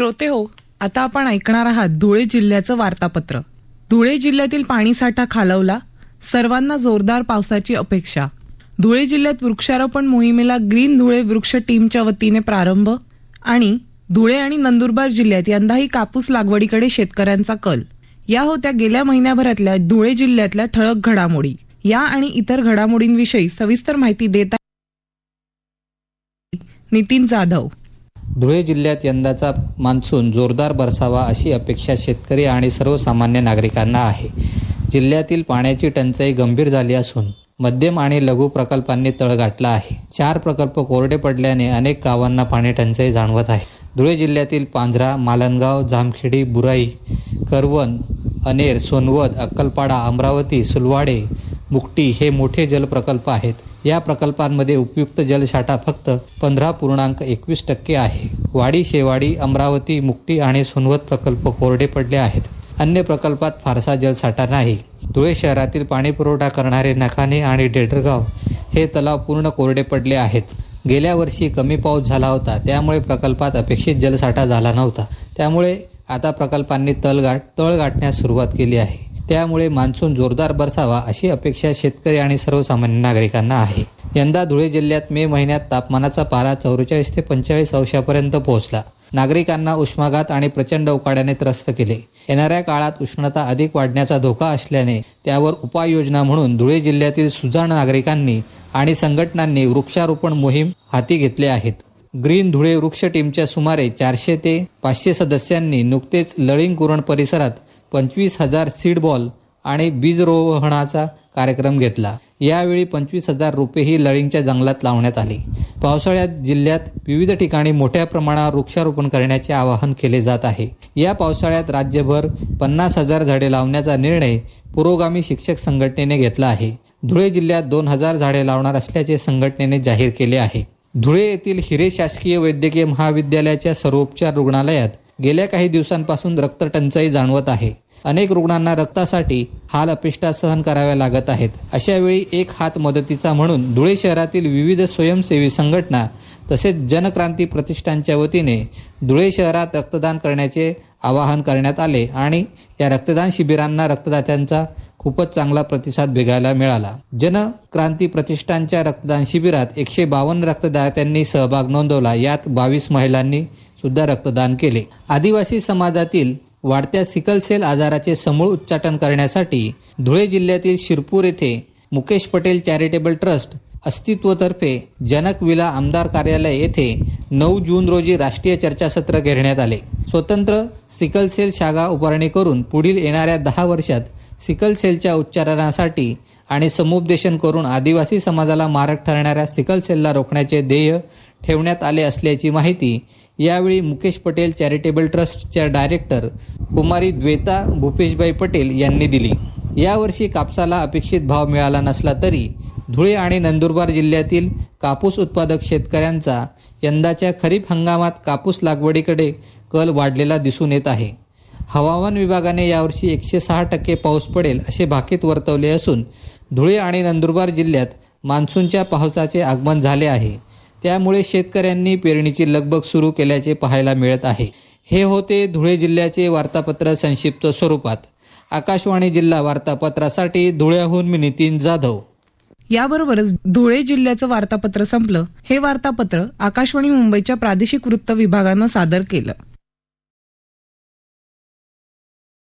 श्रोते हो आता आपण ऐकणार आहात धुळे जिल्ह्याचं वार्तापत्र. धुळे जिल्ह्यातील पाणीसाठा खालवला सर्वांना जोरदार पावसाची अपेक्षा. धुळे जिल्ह्यात वृक्षारोपण मोहिमेला ग्रीन धुळे वृक्ष टीमच्या वतीने प्रारंभ आणि धुळे आणि नंदुरबार जिल्ह्यात यंदाही कापूस लागवडीकडे शेतकऱ्यांचा कल. या होत्या गेल्या महिन्याभरातल्या धुळे जिल्ह्यातल्या ठळक घडामोडी. या आणि इतर घडामोडींविषयी सविस्तर माहिती देत आहेत नितीन जाधव. धुळे जिल्ह्यात यंदाचा मान्सून जोरदार बरसावा अशी अपेक्षा शेतकरी आणि सर्वसामान्य नागरिकांना आहे. जिल्ह्यातील पाण्याची टंचाई गंभीर झाली असून मध्यम आणि लघु प्रकल्पांनी तळ गाठला आहे. चार प्रकल्प कोरडे पडल्याने अनेक गावांना पाणी टंचाई जाणवत आहे. धुळे जिल्ह्यातील पांझरा मालनगाव जामखेडी बुराई करवण अनेर सोनवत अक्कलपाडा अमरावती सुलवाडे मुकटी हे मोठे जलप्रकल्प आहेत. या प्रकल्पांमध्ये उपयुक्त जलसाठा फक्त पंधरा पूर्णांक एकवीस टक्के आहे. वाडी शेवाडी अमरावती मुकटी आणि सोनवत प्रकल्प कोरडे पडले आहेत. अन्य प्रकल्पात फारसा जलसाठा नाही. धुळे शहरातील पाणी पुरवठा करणारे नखाने आणि डेडरगाव हे तलाव पूर्ण कोरडे पडले आहेत. गेल्या वर्षी कमी पाऊस झाला होता. त्यामुळे प्रकल्पात अपेक्षित जलसाठा झाला नव्हता. त्यामुळे आता प्रकल्पांनी तलगाठ तळ गाठण्यास सुरुवात केली आहे. त्यामुळे मान्सून जोरदार बरसावा अशी अपेक्षा शेतकरी आणि सर्वसामान्य नागरिकांना आहे. यंदा धुळे जिल्ह्यात मे महिन्यात तापमानाचा पारा चौवेचाळीस ते पंचेचाळीस अंशापर्यंत पोहोचला. नागरिकांना उष्माघात आणि प्रचंड उकाड्याने त्रस्त केले. येणाऱ्या काळात उष्णता अधिक वाढण्याचा धोका असल्याने त्यावर उपाययोजना म्हणून धुळे जिल्ह्यातील सुजाण नागरिकांनी आणि संघटनांनी वृक्षारोपण मोहीम हाती घेतले आहेत ग्रीन धुळे वृक्ष टीमच्या सुमारे चारशे ते पाचशे सदस्यांनी नुकतेच लळिंग कुरण परिसरात पंचवीस हजार सीड बॉल आणि बीजरोहणाचा कार्यक्रम घेतला. यावेळी पंचवीस हजार रोपेही लळिंगच्या जंगलात लावण्यात आली. पावसाळ्यात जिल्ह्यात विविध ठिकाणी मोठ्या प्रमाणावर वृक्षारोपण करण्याचे आवाहन केले जात आहे. या पावसाळ्यात राज्यभर पन्नास हजार झाडे लावण्याचा निर्णय पुरोगामी शिक्षक संघटनेने घेतला आहे. धुळे जिल्ह्यात दोन हजार झाडे लावणार असल्याचे संघटनेने जाहीर केले आहे. धुळे येथील हिरे शासकीय वैद्यकीय महाविद्यालयाच्या सर्वोपचार रुग्णालयात गेल्या काही दिवसांपासून रक्तटंचाई जाणवत आहे. अनेक रुग्णांना रक्तासाठी हाल अपेष्टा सहन कराव्या लागत आहेत. अशा वेळी एक हात मदतीचा म्हणून धुळे शहरातील विविध स्वयंसेवी संघटना तसेच जनक्रांती प्रतिष्ठानच्या वतीने धुळे शहरात रक्तदान करण्याचे आवाहन करण्यात आले आणि या रक्तदान शिबिरांना रक्तदात्यांचा खूपच चांगला प्रतिसाद बघायला मिळाला. जनक्रांती प्रतिष्ठानच्या रक्तदान शिबिरात एकशे बावन्न रक्तदात्यांनी सहभाग नोंदवला. यात बावीस महिलांनी सुद्धा रक्तदान केले. आदिवासी समाजातील वाढत्या सिकल सेल आजाराचे समूळ उच्चाटन करण्यासाठी धुळे जिल्ह्यातील शिरपूर येथे मुकेश पटेल चॅरिटेबल ट्रस्ट अस्तित्वतर्फे जनक विला आमदार कार्यालय येथे नऊ जून रोजी राष्ट्रीय चर्चासत्र घेण्यात आले. स्वतंत्र सिकल सेल शाखा उभारणी करून पुढील येणाऱ्या दहा वर्षात सिकल सेलच्या उच्चारणासाठी आणि समुपदेशन करून आदिवासी समाजाला मारक ठरणाऱ्या सिकल सेलला रोखण्याचे ध्येय ठेवण्यात आले असल्याची माहिती यावेळी मुकेश पटेल चॅरिटेबल ट्रस्टच्या डायरेक्टर कुमारी द्वेता भूपेशभाई पटेल यांनी दिली. यावर्षी कापसाला अपेक्षित भाव मिळाला नसला तरी धुळे आणि नंदुरबार जिल्ह्यातील कापूस उत्पादक शेतकऱ्यांचा यंदाच्या खरीप हंगामात कापूस लागवडीकडे कल वाढलेला दिसून येत आहे. हवामान विभागाने यावर्षी एकशे सहा टक्के पाऊस पडेल असे भाकीत वर्तवले असून धुळे आणि नंदुरबार जिल्ह्यात मान्सूनच्या पावसाचे आगमन झाले आहे. त्यामुळे शेतकऱ्यांनी पेरणीची लगबग सुरू केल्याचे पाहायला मिळत आहे. हे होते धुळे जिल्ह्याचे वार्तापत्र संक्षिप्त स्वरूपात. आकाशवाणी जिल्हा वार्तापत्रासाठी धुळ्याहून मी नितीन जाधव. याबरोबरच धुळे जिल्ह्याचं वार्तापत्र संपलं. हे वार्तापत्र आकाशवाणी मुंबईच्या प्रादेशिक वृत्त विभागानं सादर केलं.